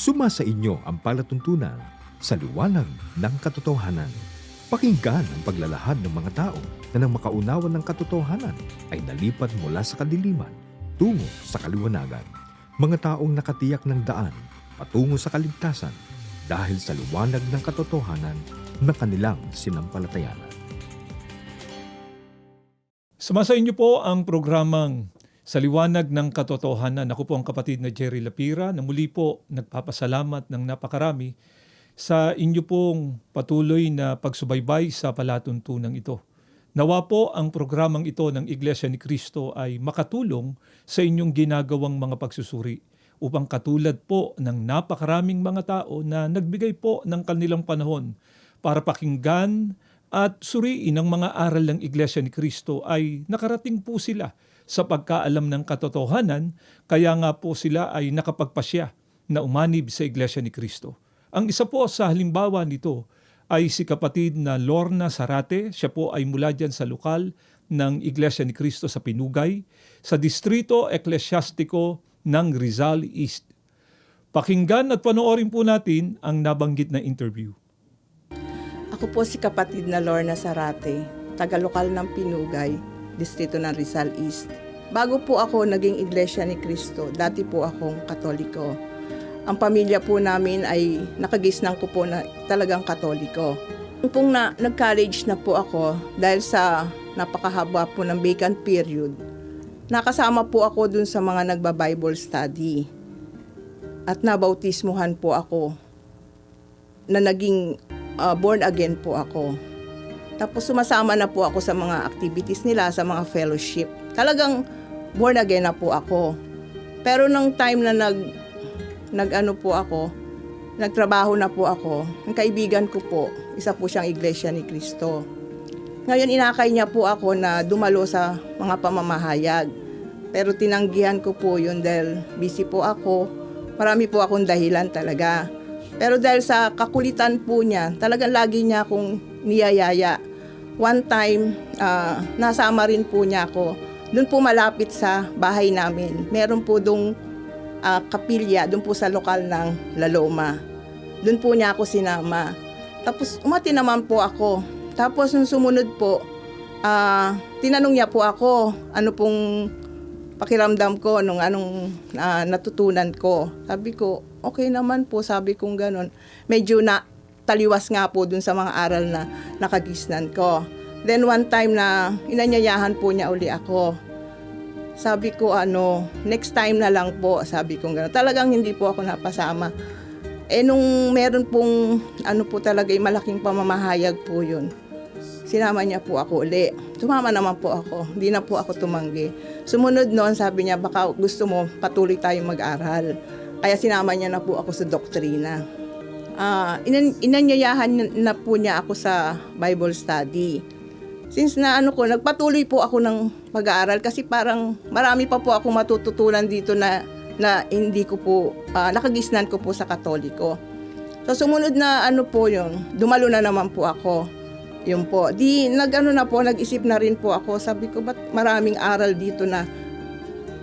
Suma sa inyo ang palatuntunan sa liwanag ng katotohanan. Pakinggan ang paglalahad ng mga tao na nang makaunawan ng katotohanan ay nalipat mula sa kadiliman tungo sa kaliwanagan. Mga taong nakatiyak ng daan patungo sa kaligtasan dahil sa liwanag ng katotohanan na kanilang sinampalatayanan. Sumasa inyo po ang programang sa liwanag ng katotohanan. Ako po ang kapatid na Jerry Lapira na muli po nagpapasalamat ng napakarami sa inyo pong patuloy na pagsubaybay sa palatuntunang ito. Nawa po ang programang ito ng Iglesia ni Cristo ay makatulong sa inyong ginagawang mga pagsusuri upang katulad po ng napakaraming mga tao na nagbigay po ng kanilang panahon para pakinggan at suriin ang mga aral ng Iglesia ni Cristo ay nakarating po sila sa pagkaalam ng katotohanan kaya nga po sila ay nakapagpasya na umanib sa Iglesia ni Cristo. Ang isa po sa halimbawa nito ay si kapatid na Lorna Sarate. Siya po ay mula dyan sa lokal ng Iglesia ni Cristo sa Pinugay, sa Distrito Eklesyastiko ng Rizal East. Pakinggan at panoorin po natin ang nabanggit na interview. Ako po si kapatid na Lorna Sarate, taga-lokal ng Pinugay, distrito ng Rizal East. Bago po ako naging iglesia ni Cristo, dati po akong katoliko. Ang pamilya po namin ay nakagisnang ko po na talagang katoliko. Pong na, nag-college na po ako, dahil sa napakahaba po ng vacant period, nakasama po ako dun sa mga nagba-Bible study. At nabautismuhan po ako na naging uh, born again po ako. Tapos sumasama na po ako sa mga activities nila, sa mga fellowship. Talagang born again na po ako. Pero nung time na nag nag-ano po ako, nagtrabaho na po ako, ang kaibigan ko po, isa po siyang iglesia ni Kristo. Ngayon inakay niya po ako na dumalo sa mga pamamahayag. Pero tinanggihan ko po yun dahil busy po ako. Marami po akong dahilan talaga. Pero dahil sa kakulitan po niya, talagang lagi niya akong niyayaya. One time, ah, nasama rin po niya ako. Doon po malapit sa bahay namin. Meron po dong ah, kapilya, doon po sa lokal ng Laloma. Doon po niya ako sinama. Tapos umati naman po ako. Tapos nung sumunod po, ah, tinanong niya po ako, ano pong pakiramdam ko nung anong ah, natutunan ko. Sabi ko, okay naman po, sabi kong ganun. Medyo na taliwas nga po dun sa mga aral na nakagisnan ko. Then one time na inanyayahan po niya uli ako. Sabi ko ano, next time na lang po, sabi ko gano'n. Talagang hindi po ako napasama. Eh nung meron pong ano po talaga, yung malaking pamamahayag po yun. Sinama niya po ako uli. Tumama naman po ako. Hindi na po ako tumanggi. Sumunod noon, sabi niya, baka gusto mo patuloy tayong mag-aral. Kaya sinama niya na po ako sa doktrina. Ah, inan- inanyayahan na po niya ako sa Bible study. Since na ano ko, nagpatuloy po ako ng pag-aaral kasi parang marami pa po ako matututunan dito na na hindi ko po, ah, nakagisnan ko po sa katoliko. So sumunod na ano po yun, dumalo na naman po ako. Yun po. Di nag-ano na po, nag-isip na rin po ako. Sabi ko, ba't maraming aral dito na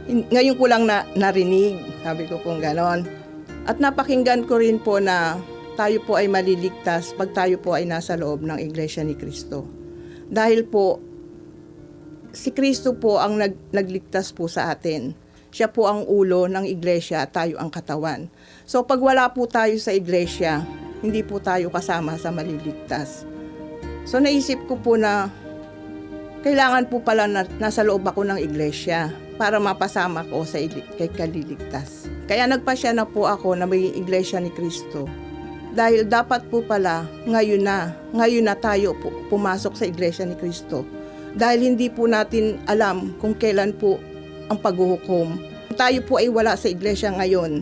ngayon ko lang na, narinig. Sabi ko kung ganon. At napakinggan ko rin po na tayo po ay maliligtas pag tayo po ay nasa loob ng Iglesia ni Kristo. Dahil po, si Kristo po ang nag, nagligtas po sa atin. Siya po ang ulo ng iglesia, tayo ang katawan. So pag wala po tayo sa iglesia, hindi po tayo kasama sa maliligtas. So naisip ko po na kailangan po pala na nasa loob ako ng iglesia para mapasama ko sa kay kaliligtas. Kaya nagpasya na po ako na may iglesia ni Kristo. Dahil dapat po pala ngayon na, ngayon na tayo po pumasok sa iglesia ni Kristo. Dahil hindi po natin alam kung kailan po ang paghuhukom. Tayo po ay wala sa iglesia ngayon,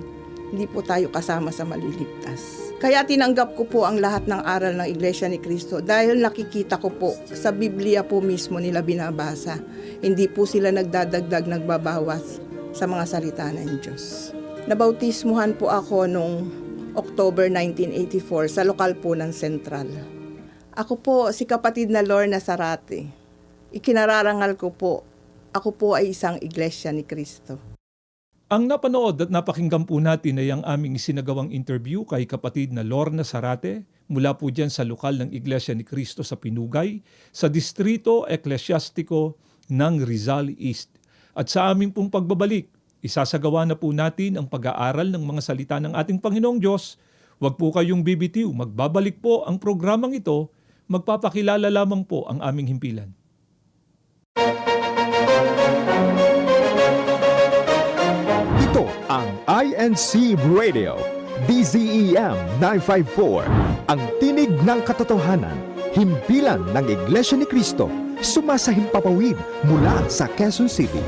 hindi po tayo kasama sa maliligtas. Kaya tinanggap ko po ang lahat ng aral ng Iglesia ni Kristo dahil nakikita ko po sa Biblia po mismo nila binabasa. Hindi po sila nagdadagdag, nagbabawas sa mga salita ng Diyos. Nabautismuhan po ako noong October 1984 sa lokal po ng Central. Ako po si kapatid na Lorna Sarate. Ikinararangal ko po, ako po ay isang iglesia ni Kristo. Ang napanood at napakinggan po natin ay ang aming isinagawang interview kay kapatid na Lorna Sarate mula po dyan sa lokal ng Iglesia ni Cristo sa Pinugay sa Distrito Eklesyastiko ng Rizal East. At sa aming pong pagbabalik, isasagawa na po natin ang pag-aaral ng mga salita ng ating Panginoong Diyos. Huwag po kayong bibitiw, magbabalik po ang programang ito, magpapakilala lamang po ang aming himpilan. Ito ang INC Radio, DZEM 954, ang tinig ng katotohanan, himpilan ng Iglesia ni Cristo, sumasahimpapawid mula sa Quezon City.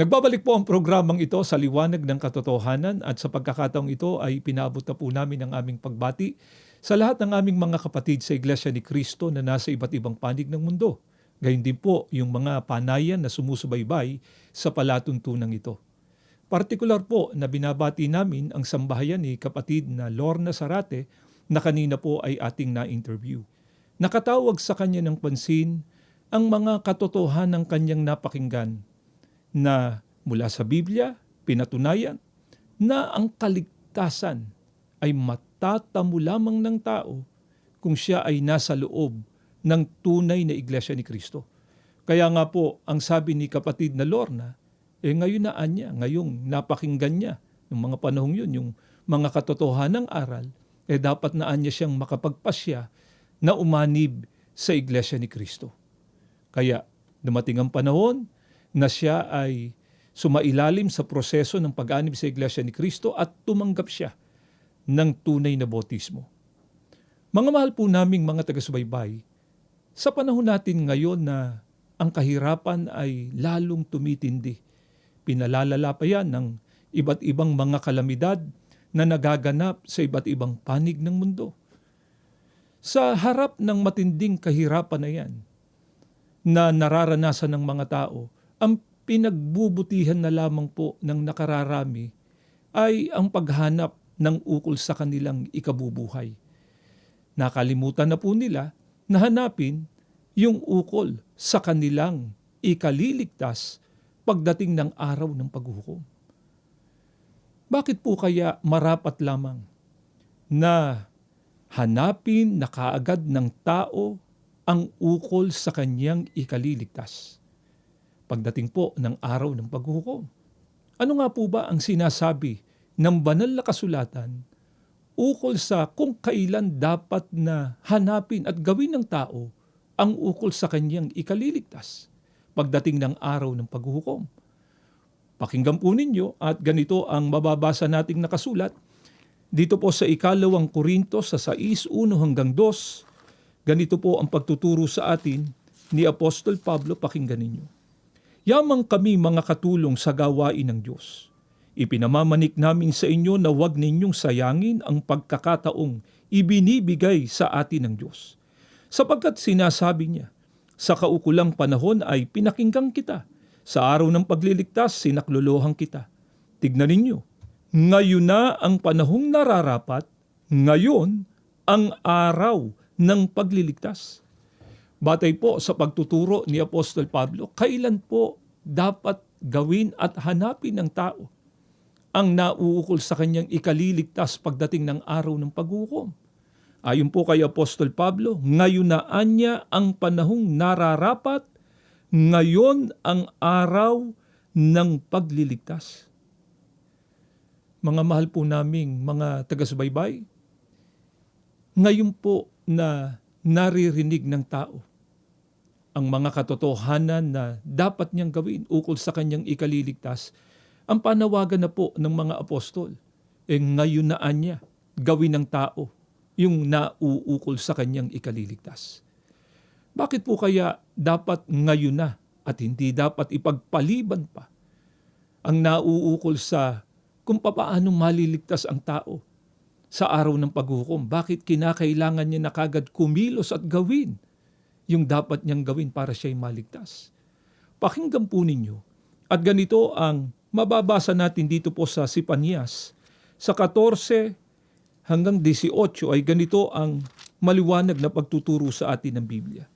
Nagbabalik po ang programang ito sa liwanag ng katotohanan at sa pagkakataong ito ay pinaabot na po namin ang aming pagbati sa lahat ng aming mga kapatid sa Iglesia ni Cristo na nasa iba't ibang panig ng mundo. Gayun din po yung mga panayan na sumusubaybay sa palatuntunan ito. Partikular po na binabati namin ang sambahayan ni kapatid na Lorna Sarate na kanina po ay ating na-interview. Nakatawag sa kanya ng pansin ang mga katotohanan ng kanyang napakinggan na mula sa Biblia, pinatunayan na ang kaligtasan ay matatamo lamang ng tao kung siya ay nasa loob ng tunay na iglesia ni Kristo. Kaya nga po, ang sabi ni kapatid na Lorna, eh ngayon na anya, ngayong napakinggan niya, yung mga panahong yun, yung mga katotohanang aral, eh dapat na anya siyang makapagpasya na umanib sa iglesia ni Kristo. Kaya dumating ang panahon na siya ay sumailalim sa proseso ng pag-anib sa Iglesia ni Kristo at tumanggap siya ng tunay na botismo. Mga mahal po naming mga taga-subaybay, sa panahon natin ngayon na ang kahirapan ay lalong tumitindi, pinalalala pa yan ng iba't ibang mga kalamidad na nagaganap sa iba't ibang panig ng mundo. Sa harap ng matinding kahirapan na yan, na nararanasan ng mga tao, ang pinagbubutihan na lamang po ng nakararami ay ang paghanap ng ukol sa kanilang ikabubuhay. Nakalimutan na po nila na hanapin yung ukol sa kanilang ikaliligtas pagdating ng araw ng paghuhukom. Bakit po kaya marapat lamang na hanapin na kaagad ng tao ang ukol sa kanyang ikaliligtas? Pagdating po ng araw ng paghuhukom. Ano nga po ba ang sinasabi ng banal na kasulatan ukol sa kung kailan dapat na hanapin at gawin ng tao ang ukol sa kanyang ikaliligtas pagdating ng araw ng paghuhukom? Pakinggan po ninyo at ganito ang mababasa nating nakasulat dito po sa ikalawang Korinto sa 6.1 hanggang 2. Ganito po ang pagtuturo sa atin ni Apostol Pablo, pakinggan ninyo. Yamang kami mga katulong sa gawain ng Diyos. Ipinamamanik namin sa inyo na huwag ninyong sayangin ang pagkakataong ibinibigay sa atin ng Diyos. Sapagkat sinasabi niya, sa kaukulang panahon ay pinakinggang kita. Sa araw ng pagliligtas, sinaklolohan kita. Tignan ninyo, ngayon na ang panahong nararapat, ngayon ang araw ng pagliligtas. Batay po sa pagtuturo ni Apostol Pablo, kailan po dapat gawin at hanapin ng tao ang nauukol sa kanyang ikaliligtas pagdating ng araw ng paghukom. Ayon po kay Apostol Pablo, ngayon na anya ang panahong nararapat, ngayon ang araw ng pagliligtas. Mga mahal po naming mga taga-subaybay, ngayon po na naririnig ng tao ang mga katotohanan na dapat niyang gawin ukol sa kanyang ikaliligtas, ang panawagan na po ng mga apostol, eh ngayon na anya gawin ng tao yung nauukol sa kanyang ikaliligtas. Bakit po kaya dapat ngayon na at hindi dapat ipagpaliban pa ang nauukol sa kung papaano maliligtas ang tao sa araw ng paghukom? Bakit kinakailangan niya na kagad kumilos at gawin yung dapat niyang gawin para siya'y maligtas. Pakinggan po ninyo. At ganito ang mababasa natin dito po sa Sipanias. Sa 14 hanggang 18 ay ganito ang maliwanag na pagtuturo sa atin ng Biblia.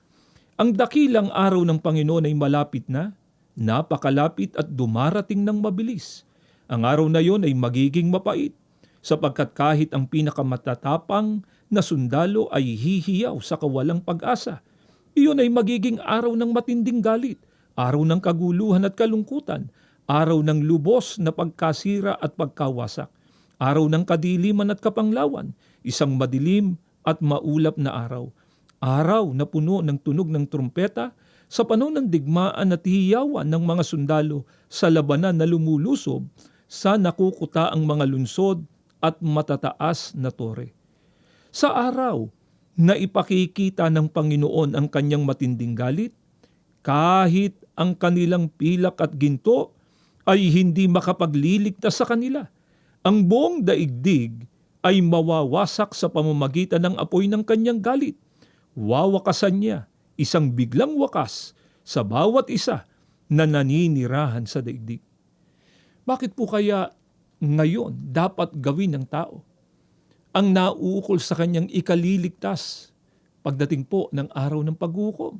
Ang dakilang araw ng Panginoon ay malapit na, napakalapit at dumarating ng mabilis. Ang araw na yon ay magiging mapait, sapagkat kahit ang pinakamatatapang na sundalo ay hihiyaw sa kawalang pag-asa. Iyon ay magiging araw ng matinding galit, araw ng kaguluhan at kalungkutan, araw ng lubos na pagkasira at pagkawasak, araw ng kadiliman at kapanglawan, isang madilim at maulap na araw, araw na puno ng tunog ng trumpeta sa panahon ng digmaan at hiyawan ng mga sundalo sa labanan na lumulusob sa nakukuta ang mga lunsod at matataas na tore. Sa araw na ipakikita ng Panginoon ang kanyang matinding galit, kahit ang kanilang pilak at ginto ay hindi makapagliligtas sa kanila. Ang buong daigdig ay mawawasak sa pamamagitan ng apoy ng kanyang galit. Wawakasan niya isang biglang wakas sa bawat isa na naninirahan sa daigdig. Bakit po kaya ngayon dapat gawin ng tao ang nauukol sa kanyang ikaliligtas pagdating po ng araw ng paghukom?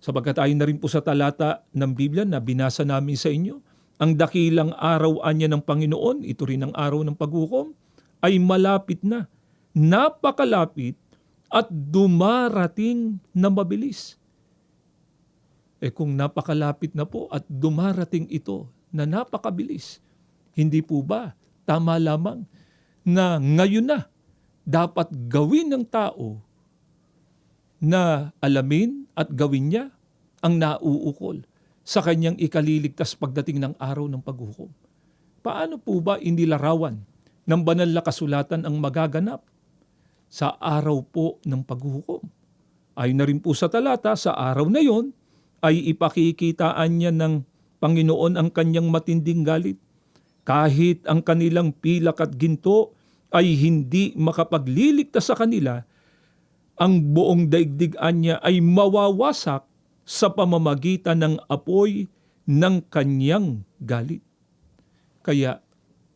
Sapagkat ayon na rin po sa talata ng Biblia na binasa namin sa inyo, ang dakilang araw anya ng Panginoon, ito rin ang araw ng paghukom, ay malapit na, napakalapit at dumarating na mabilis. Eh kung napakalapit na po at dumarating ito na napakabilis, hindi po ba tama lamang na ngayon na dapat gawin ng tao na alamin at gawin niya ang nauukol sa kanyang ikaliligtas pagdating ng araw ng paghukom. Paano po ba inilarawan ng banal na kasulatan ang magaganap sa araw po ng paghukom? Ayon na rin po sa talata, sa araw na yon ay ipakikitaan niya ng Panginoon ang kanyang matinding galit. Kahit ang kanilang pilak at ginto ay hindi makapagliligtas sa kanila, ang buong daigdigan niya ay mawawasak sa pamamagitan ng apoy ng kanyang galit. Kaya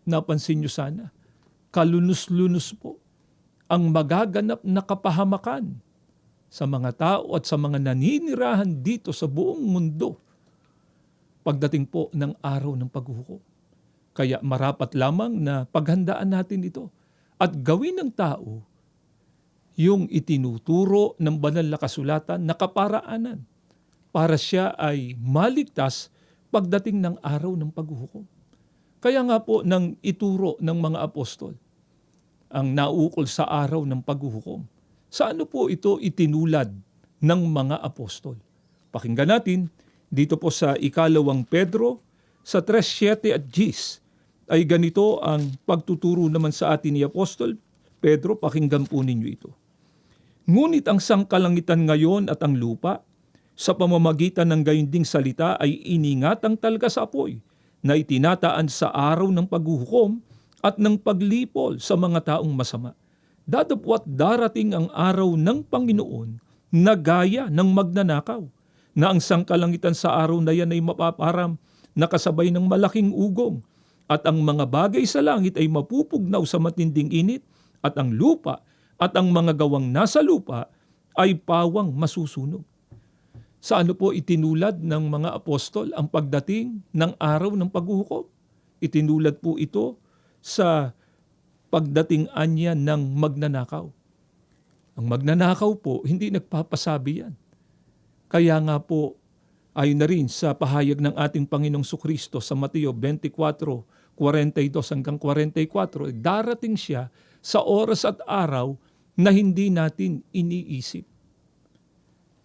napansin niyo sana, kalunos-lunos po ang magaganap na kapahamakan sa mga tao at sa mga naninirahan dito sa buong mundo pagdating po ng araw ng paghuhukom. Kaya marapat lamang na paghandaan natin ito at gawin ng tao yung itinuturo ng banal na kasulatan na kaparaanan para siya ay maligtas pagdating ng araw ng paghuhukom. Kaya nga po nang ituro ng mga apostol ang naukol sa araw ng paghuhukom. Sa ano po ito itinulad ng mga apostol? Pakinggan natin dito po sa ikalawang Pedro sa 3.7 at Gs ay ganito ang pagtuturo naman sa atin ni Apostol Pedro, pakinggan po ninyo ito. Ngunit ang sangkalangitan ngayon at ang lupa, sa pamamagitan ng gayunding salita ay iningatang talaga sa apoy na itinataan sa araw ng paghuhukom at ng paglipol sa mga taong masama. Dadapwat darating ang araw ng Panginoon na gaya ng magnanakaw, na ang sangkalangitan sa araw na yan ay mapaparam na kasabay ng malaking ugong, at ang mga bagay sa langit ay mapupugnaw sa matinding init, at ang lupa at ang mga gawang nasa lupa ay pawang masusunog. Sa ano po itinulad ng mga apostol ang pagdating ng araw ng paghuhukom? Itinulad po ito sa pagdating anya ng magnanakaw. Ang magnanakaw po, hindi nagpapasabi yan. Kaya nga po, ayon na rin sa pahayag ng ating Panginoong Sukristo sa Mateo 24, 42 hanggang 44, darating siya sa oras at araw na hindi natin iniisip.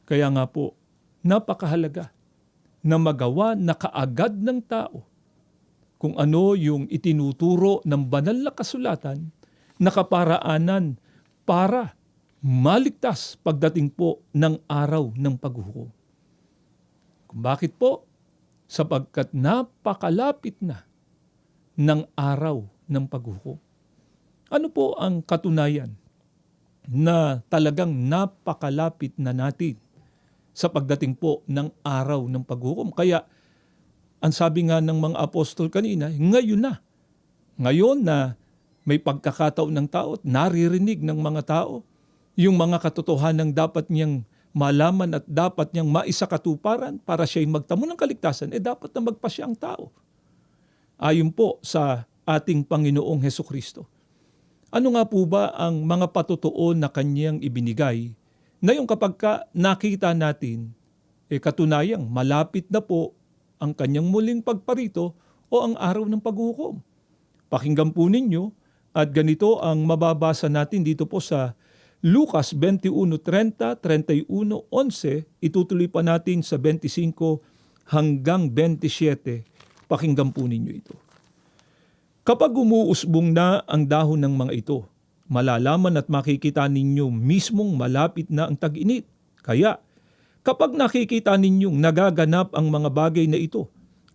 Kaya nga po, napakahalaga na magawa na kaagad ng tao kung ano yung itinuturo ng banal na kasulatan na kaparaanan para maligtas pagdating po ng araw ng paghuhukom. Kung bakit po? Sapagkat napakalapit na ng araw ng paghuhukom. Ano po ang katunayan na talagang napakalapit na natin sa pagdating po ng araw ng paghukom. Kaya ang sabi nga ng mga apostol kanina, ngayon na. Ngayon na may pagkakataon ng tao at naririnig ng mga tao yung mga katotohanan dapat niyang malaman at dapat niyang maisakatuparan para siya'y magtamo ng kaligtasan, eh dapat na magpasya ang tao. Ayon po sa ating Panginoong Heso Kristo. Ano nga po ba ang mga patotoo na kanyang ibinigay na yung kapag ka nakita natin, eh katunayang malapit na po ang kanyang muling pagparito o ang araw ng paghuhukom. Pakinggan po ninyo at ganito ang mababasa natin dito po sa Lucas 21:30, 31:11, itutuloy pa natin sa 25 hanggang 27. Pakinggan po ninyo ito. Kapag umuusbong na ang dahon ng mga ito, malalaman at makikita ninyo mismong malapit na ang tag-init. Kaya, kapag nakikita ninyong nagaganap ang mga bagay na ito,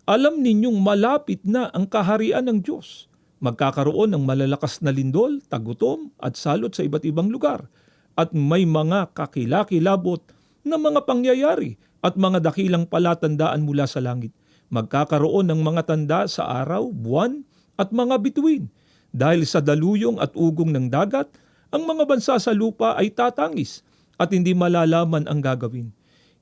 alam ninyong malapit na ang kaharian ng Diyos. Magkakaroon ng malalakas na lindol, tagutom at salot sa iba't ibang lugar. At may mga kakilakilabot na mga pangyayari at mga dakilang palatandaan mula sa langit. Magkakaroon ng mga tanda sa araw, buwan at mga bituin. Dahil sa daluyong at ugong ng dagat, ang mga bansa sa lupa ay tatangis at hindi malalaman ang gagawin.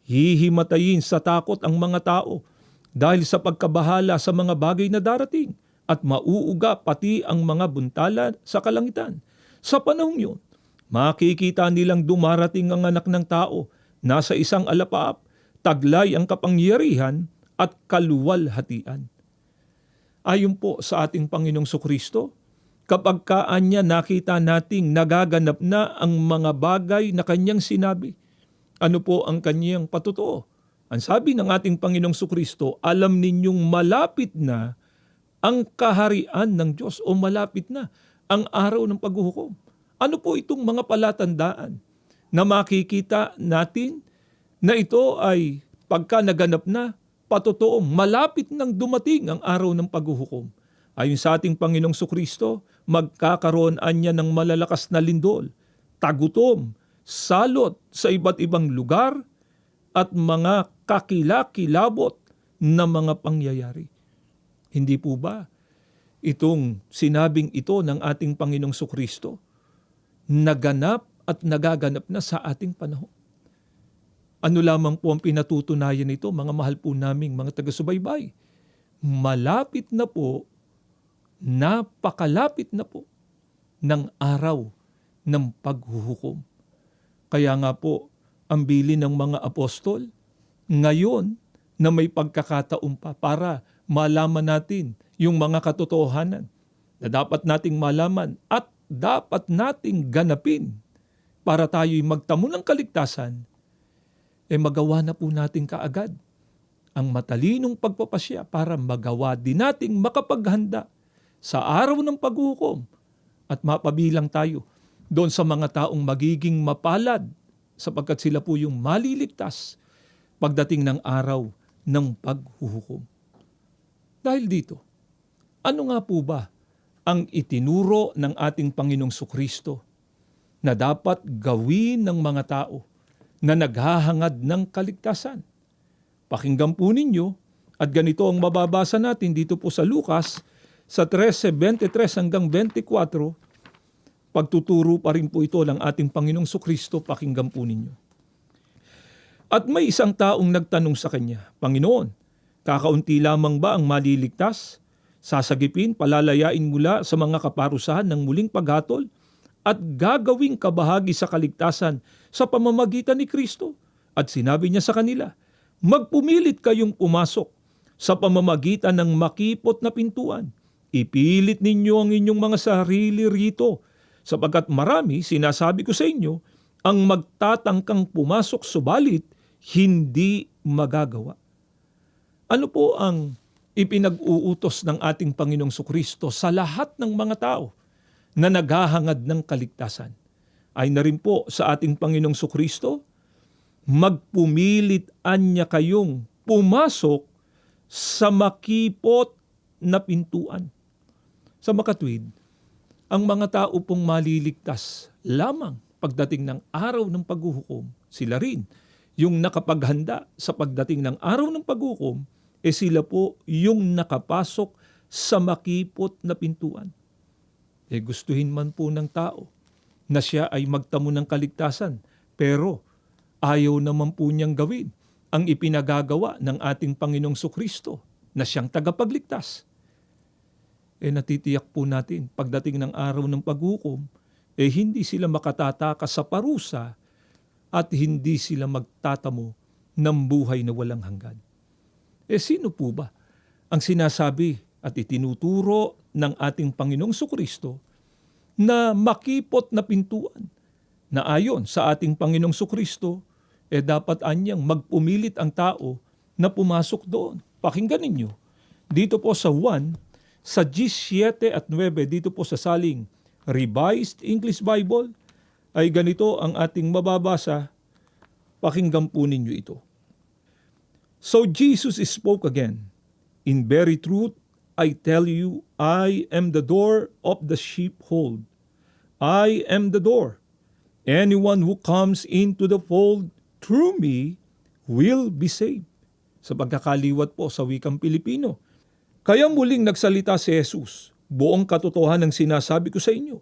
Hihimatayin sa takot ang mga tao dahil sa pagkabahala sa mga bagay na darating at mauuga pati ang mga buntala sa kalangitan. Sa panahong yun, makikita nilang dumarating ang anak ng tao, nasa isang alapaap, taglay ang kapangyarihan at kaluwalhatian. Ayon po sa ating Panginoong Sukristo, kapag kaan niya nakita nating nagaganap na ang mga bagay na kanyang sinabi, ano po ang kanyang patotoo? Ang sabi ng ating Panginoong Sukristo, alam ninyong malapit na ang kaharian ng Diyos o malapit na ang araw ng paghuhukom. Ano po itong mga palatandaan na makikita natin na ito ay pagka naganap na, patotoo, malapit nang dumating ang araw ng paghuhukom. Ayon sa ating Panginoong Sukristo, magkakaroon anya ng malalakas na lindol, tagutom, salot sa iba't ibang lugar, at mga kakilakilabot na mga pangyayari. Hindi po ba itong sinabing ito ng ating Panginoong Sukristo naganap at nagaganap na sa ating panahon? Ano lamang po ang pinatutunayan nito, mga mahal po naming mga taga-subaybay? Malapit na po, napakalapit na po ng araw ng paghuhukom. Kaya nga po, ang bili ng mga apostol, ngayon na may pagkakataon pa para malaman natin yung mga katotohanan na dapat nating malaman at dapat nating ganapin para tayo'y magtamo ng kaligtasan, eh magawa na po natin kaagad ang matalinong pagpapasya para magawa din nating makapaghanda sa araw ng paghukom at mapabilang tayo doon sa mga taong magiging mapalad sapagkat sila po yung maliligtas pagdating ng araw ng paghuhukom. Dahil dito, ano nga po ba ang itinuro ng ating Panginoong Sukristo na dapat gawin ng mga tao na naghahangad ng kaligtasan? Pakinggan po ninyo at ganito ang mababasa natin dito po sa Lucas sa 13:23 hanggang 24 pagtuturo pa rin po ito ng ating Panginoong Sukristo, pakinggan po ninyo. At may isang taong nagtanong sa kanya, Panginoon, kakaunti lamang ba ang maliligtas? Sasagipin, palalayain mula sa mga kaparusahan ng muling paghatol at gagawing kabahagi sa kaligtasan sa pamamagitan ni Kristo. At sinabi niya sa kanila, magpumilit kayong pumasok sa pamamagitan ng makipot na pintuan. Ipilit ninyo ang inyong mga sarili rito sapagkat marami, sinasabi ko sa inyo, ang magtatangkang pumasok subalit hindi magagawa. Ano po ang ipinag-uutos ng ating Panginoong Sukristo sa lahat ng mga tao na naghahangad ng kaligtasan? Ay na rin po sa ating Panginoong Sukristo, magpumilit anya kayong pumasok sa makipot na pintuan. Sa makatwid, ang mga tao pong maliligtas lamang pagdating ng araw ng paghuhukom, sila rin yung nakapaghanda sa pagdating ng araw ng paghukom, e sila po yung nakapasok sa makipot na pintuan. E gustuhin man po ng tao na siya ay magtamo ng kaligtasan. Pero ayaw naman po niyang gawin ang ipinagagawa ng ating Panginoong Sukristo na siyang tagapagligtas. Eh natitiyak po natin pagdating ng araw ng paghukom, eh hindi sila makatataka sa parusa at hindi sila magtatamo ng buhay na walang hanggan. Eh sino po ba ang sinasabi at itinuturo ng ating Panginoong Sukristo na makipot na pintuan na ayon sa ating Panginoong Sukristo, eh dapat anyang magpumilit ang tao na pumasok doon. Pakinggan ninyo. Dito po sa 1, sa G7 at 9, dito po sa saling Revised English Bible, ay ganito ang ating mababasa. Pakinggan po ninyo ito. So Jesus spoke again. In very truth, I tell you, I am the door of the sheepfold. I am the door. Anyone who comes into the fold through me will be saved. Sa pagkakaliwat po sa wikang Pilipino. Kaya muling nagsalita si Jesus, buong katotohanan ng sinasabi ko sa inyo.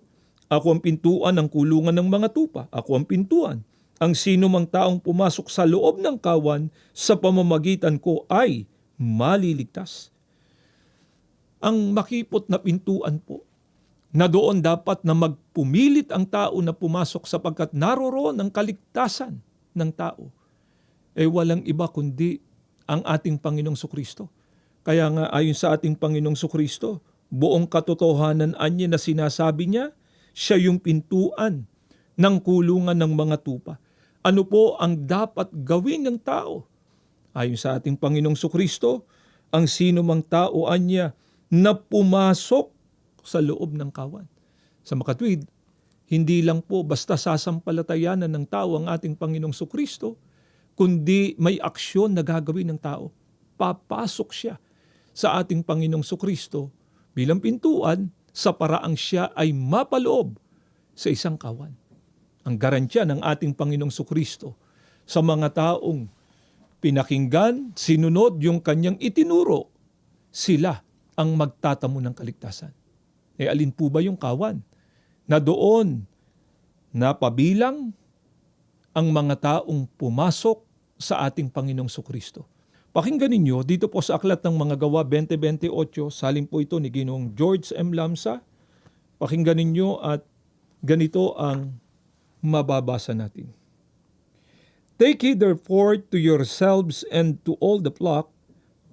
Ako ang pintuan ng kulungan ng mga tupa. Ako ang pintuan. Ang sino mang taong pumasok sa loob ng kawan sa pamamagitan ko ay maliligtas. Ang makipot na pintuan po, na doon dapat na magpumilit ang tao na pumasok sapagkat naroroon ang kaligtasan ng tao. Eh walang iba kundi ang ating Panginoong Sukristo. Kaya nga ayon sa ating Panginoong Sukristo, buong katotohanan anya na sinasabi niya, siya yung pintuan ng kulungan ng mga tupa. Ano po ang dapat gawin ng tao? Ayon sa ating Panginoong Sukristo, ang sino mang tao anya na pumasok sa loob ng kawan. Sa makatwid, hindi lang po basta sasampalatayanan ng tao ang ating Panginoong Sukristo, kundi may aksyon na gagawin ng tao. Papasok siya sa ating Panginoong Sukristo bilang pintuan sa paraang siya ay mapaloob sa isang kawan. Ang garantya ng ating Panginoong Sukristo sa mga taong pinakinggan, sinunod yung kanyang itinuro, sila ang magtatamo ng kaligtasan. E alin po ba yung kawan? Na doon napabilang ang mga taong pumasok sa ating Panginoong Sukristo. Pakinggan ninyo dito po sa Aklat ng Mga Gawa 2028, salin po ito ni Ginoong George M. Lamsa. Pakinggan ninyo at ganito ang mababasa natin. Take heed therefore to yourselves and to all the flock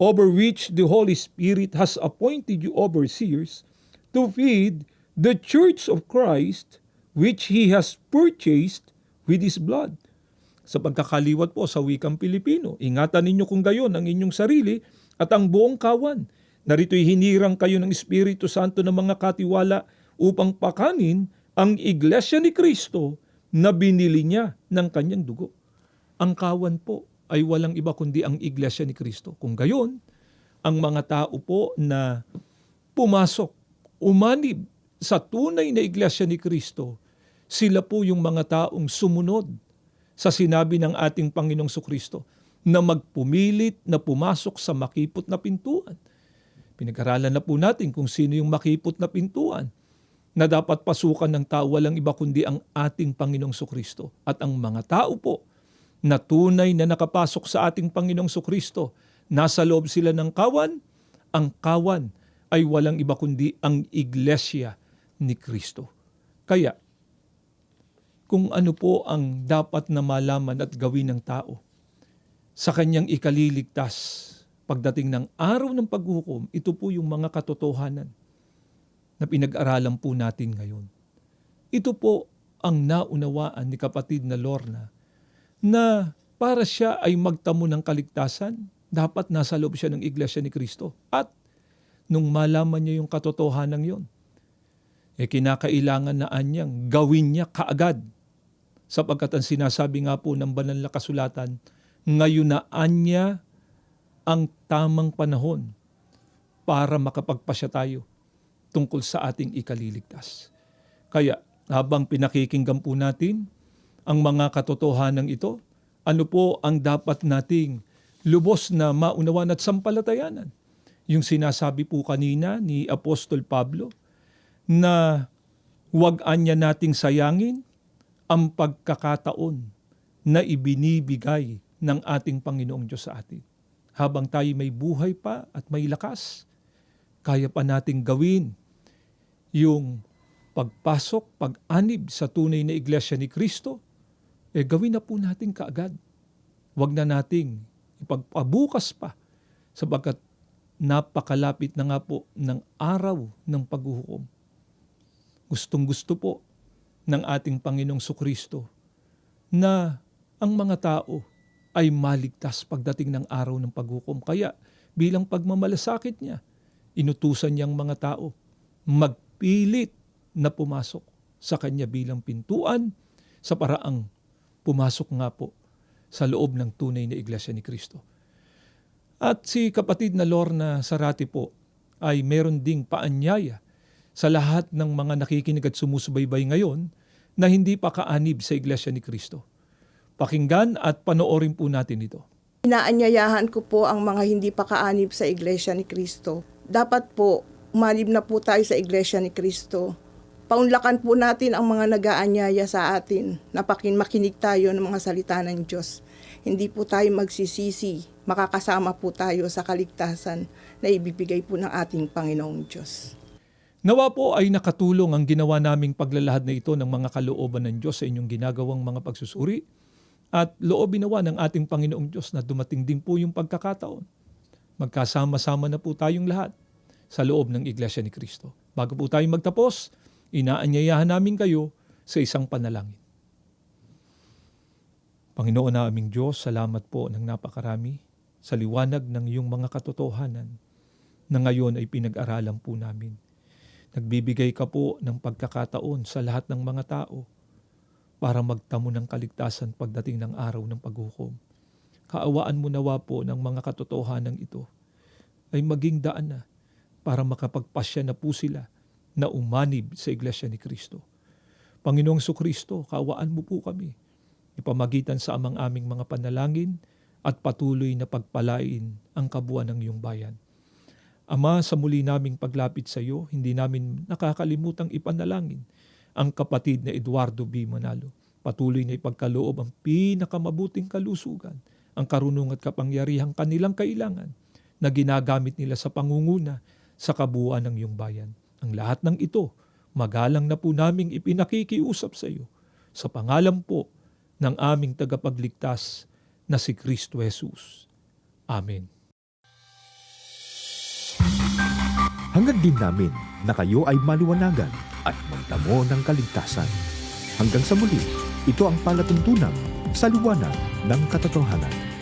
over which the Holy Spirit has appointed you overseers to feed the church of Christ which He has purchased with His blood. Sa pagkakaliwat po sa wikang Pilipino, ingatan ninyo kung gayon ang inyong sarili at ang buong kawan. Narito'y hinirang kayo ng Espiritu Santo ng mga katiwala upang pakanin ang iglesia ni Kristo na binili niya ng kanyang dugo. Ang kawan po ay walang iba kundi ang iglesia ni Kristo. Kung gayon, ang mga tao po na pumasok, umanib sa tunay na iglesia ni Kristo, sila po yung mga taong sumunod sa sinabi ng ating Panginoong Sukristo na magpumilit na pumasok sa makipot na pintuan. Pinag-aralan na po natin kung sino yung makipot na pintuan na dapat pasukan ng tao walang iba kundi ang ating Panginoong Sukristo. At ang mga tao po na tunay na nakapasok sa ating Panginoong Sukristo, nasa loob sila ng kawan, ang kawan ay walang iba kundi ang iglesia ni Kristo. Kaya, kung ano po ang dapat na malaman at gawin ng tao sa kanyang ikaliligtas pagdating ng araw ng paghukom, ito po yung mga katotohanan na pinag-aralan po natin ngayon. Ito po ang naunawaan ni kapatid na Lorna na para siya ay magtamo ng kaligtasan, dapat nasa loob siya ng Iglesia ni Kristo. At nung malaman niya yung katotohanan yon, eh kinakailangan na anyang gawin niya kaagad. Sapagkat ang sinasabi nga po ng banal na kasulatan, ngayon na anya ang tamang panahon para makapagpasya tayo tungkol sa ating ikaliligtas. Kaya habang pinakikinggan po natin ang mga katotohanan ito, ano po ang dapat nating lubos na maunawan at sampalatayanan? Yung sinasabi po kanina ni Apostol Pablo na Huwag anya nating sayangin ang pagkakataon na ibinibigay ng ating Panginoong Diyos sa atin. Habang tayo may buhay pa at may lakas, kaya pa nating gawin yung pagpasok, pag-anib sa tunay na iglesia ni Kristo, eh gawin na po natin kaagad. Huwag na nating ipagpabukas pa sapagkat napakalapit na nga po ng araw ng paghuhukom. Gustong gusto po ng ating Panginoong Sukristo na ang mga tao ay maligtas pagdating ng araw ng paghukom. Kaya bilang pagmamalasakit niya, inutusan niyang mga tao magpilit na pumasok sa kanya bilang pintuan sa paraang pumasok nga po sa loob ng tunay na iglesia ni Kristo. At si kapatid na Lorna Sarati po ay meron ding paanyaya sa lahat ng mga nakikinig at sumusubaybay ngayon na hindi pa kaanib sa iglesia ni Kristo. Pakinggan at panoorin po natin ito. Inaanyayahan ko po ang mga hindi pa kaanib sa Iglesia ni Kristo. Dapat po, umanib na po tayo sa Iglesia ni Kristo. Paunlakan po natin ang mga nag-aanyaya sa atin. Napakin makinig tayo ng mga salita ng Diyos. Hindi po tayo magsisisi. Makakasama po tayo sa kaligtasan na ibibigay po ng ating Panginoong Diyos. Nawa po ay nakatulong ang ginawa naming paglalahad na ito ng mga kalooban ng Diyos sa inyong ginagawang mga pagsusuri at loobin nawa ng ating Panginoong Diyos na dumating din po yung pagkakataon. Magkasama-sama na po tayong lahat sa loob ng Iglesia ni Kristo. Bago po tayo magtapos, inaanyayahan namin kayo sa isang panalangin. Panginoon na aming Diyos, salamat po ng napakarami sa liwanag ng iyong mga katotohanan na ngayon ay pinag-aralan po namin. Nagbibigay ka po ng pagkakataon sa lahat ng mga tao para magtamo ng kaligtasan pagdating ng araw ng paghukom. Kaawaan mo nawa po ng mga katotohanan ito ay maging daan na para makapagpasya na po sila na umanib sa Iglesia ni Kristo. Panginoong Kristo, kaawaan mo po kami. Ipamagitan sa amang aming mga panalangin at patuloy na pagpalain ang kabuuan ng iyong bayan. Ama, sa muli naming paglapit sa iyo, hindi namin nakakalimutang ipanalangin ang kapatid na Eduardo B. Manalo. Patuloy na ipagkaloob ang pinakamabuting kalusugan, ang karunong at kapangyarihang kanilang kailangan na ginagamit nila sa pangunguna sa kabuuan ng iyong bayan. Ang lahat ng ito, magalang na po naming ipinakikiusap sa iyo sa pangalan po ng aming tagapagligtas na si Kristo Jesus. Amen. Hangad din namin na kayo ay maluwanagan at magtamo ng kaligtasan. Hanggang sa muli, ito ang palatuntunan sa liwanag ng katotohanan.